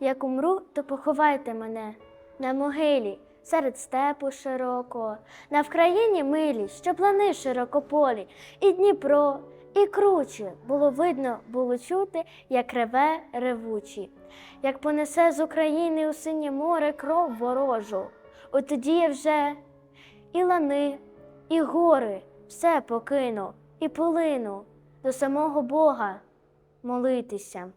Як умру, то поховайте мене на могилі серед степу широкого, на Вкраїні милі, що плани широкополі, і Дніпро, і круче було видно, було чути, як реве ревучі, як понесе з України у синє море кров ворожу. От тоді я вже і лани, і гори все покину, і полину до самого Бога молитися.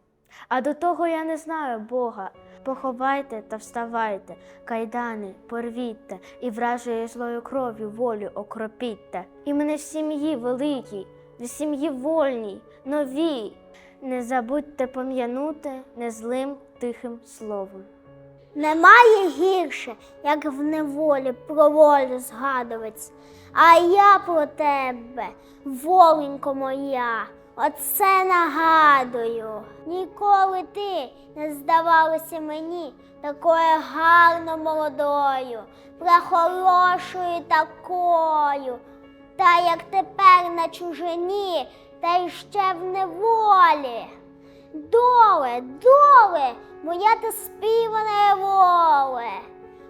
А до того я не знаю Бога. Поховайте та вставайте, кайдани, порвітте, і вражою злою кров'ю волю окропітте. І мене в сім'ї великій, в сім'ї вольній, новій. Не забудьте пом'янути незлим тихим словом. Немає гірше, як в неволі про волю згадувать. А я про тебе, воленько моя, оце нагадую. Ніколи ти не здавалася мені такою гарно молодою, прехорошою такою. Та як тепер на чужині, та й ще в неволі. Доле, доле, моя ти співана воле.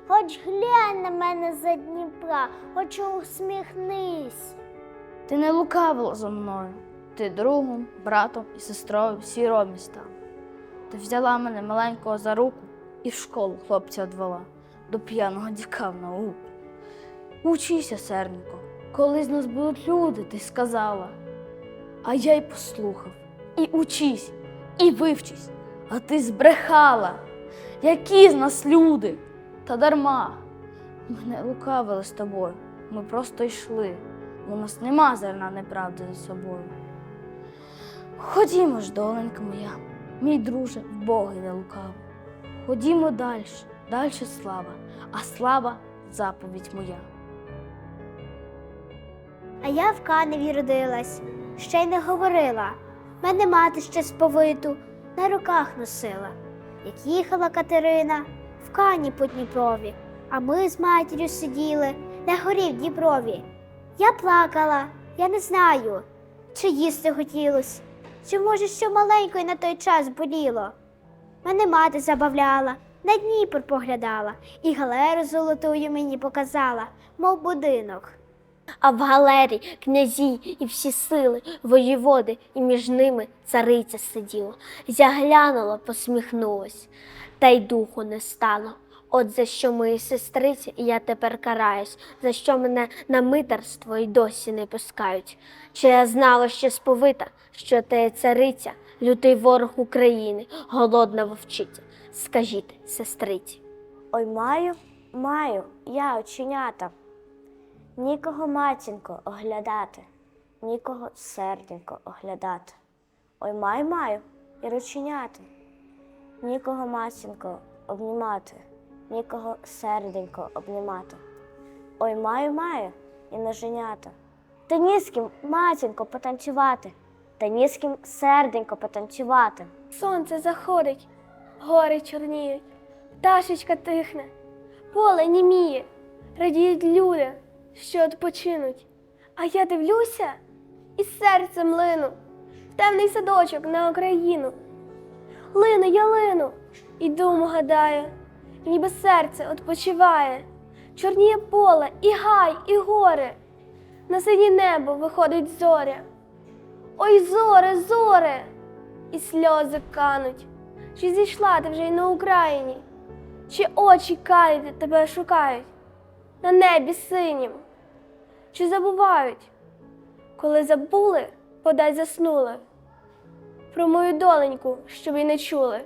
Хоч глянь на мене за Дніпра, хоч усміхнись. Ти не лукавила за мною. Ти другом, братом і сестрою всі ромі став. Ти взяла мене маленького за руку і в школу хлопця одвела до п'яного діка в науку. Учися, серненько, коли з нас будуть люди, ти сказала. А я й послухав. І учись, і вивчись, а ти збрехала. Які з нас люди? Та дарма. Ми не лукавили з тобою, ми просто йшли. У нас нема зерна неправди за собою. Ходімо ж, доленька моя, мій друже, в Бога не лукав. Ходімо далі, далі слава, а слава заповідь моя. А я в Каневі родилась, ще й не говорила. Мене мати ще сповиту на руках носила. Як їхала Катерина в кані по Дніпрові, а ми з матір'ю сиділи на горі в Дніпрові. Я плакала, я не знаю, чи їсти хотілось, чи може що маленькою на той час боліло. Мене мати забавляла, на Дніпр поглядала і галеру золотую мені показала, мов будинок. А в галері князі і всі сили, воєводи, і між ними цариця сиділа. Заглянула, посміхнулась, та й духу не стало. От за що мої сестриці, я тепер караюсь, за що мене на митерство й досі не пускають. Чи я знала ще сповита, що ти цариця, лютий ворог України, голодна вовчиця. Скажіть, сестриці. Ой, маю, маю, я оченята. Нікого матінко оглядати, нікого серденько оглядати. Ой, маю, маю і рученята. Нікого матінко обнімати, нікого серденько обнімати. Ой, маю, маю і ноженята. Та ні з ким, матінко, потанцювати, та ні з ким серденько потанцювати. Сонце заходить, гори чорніють, пташечка тихне, поле німіє, радіють люди, що відпочинуть. А я дивлюся і серцем лину в темний садочок на Україну. Лину, я лину, і думу гадаю, ніби серце відпочиває. Чорніє поле, і гай, і гори. На синє небо виходить зоря. Ой, зоре, зоре! І сльози кануть. Чи зійшла ти вже й на Україні? Чи очі каяти тебе шукають на небі синім? Чи забувають? Коли забули, подай заснули. Про мою доленьку, щоб і не чули.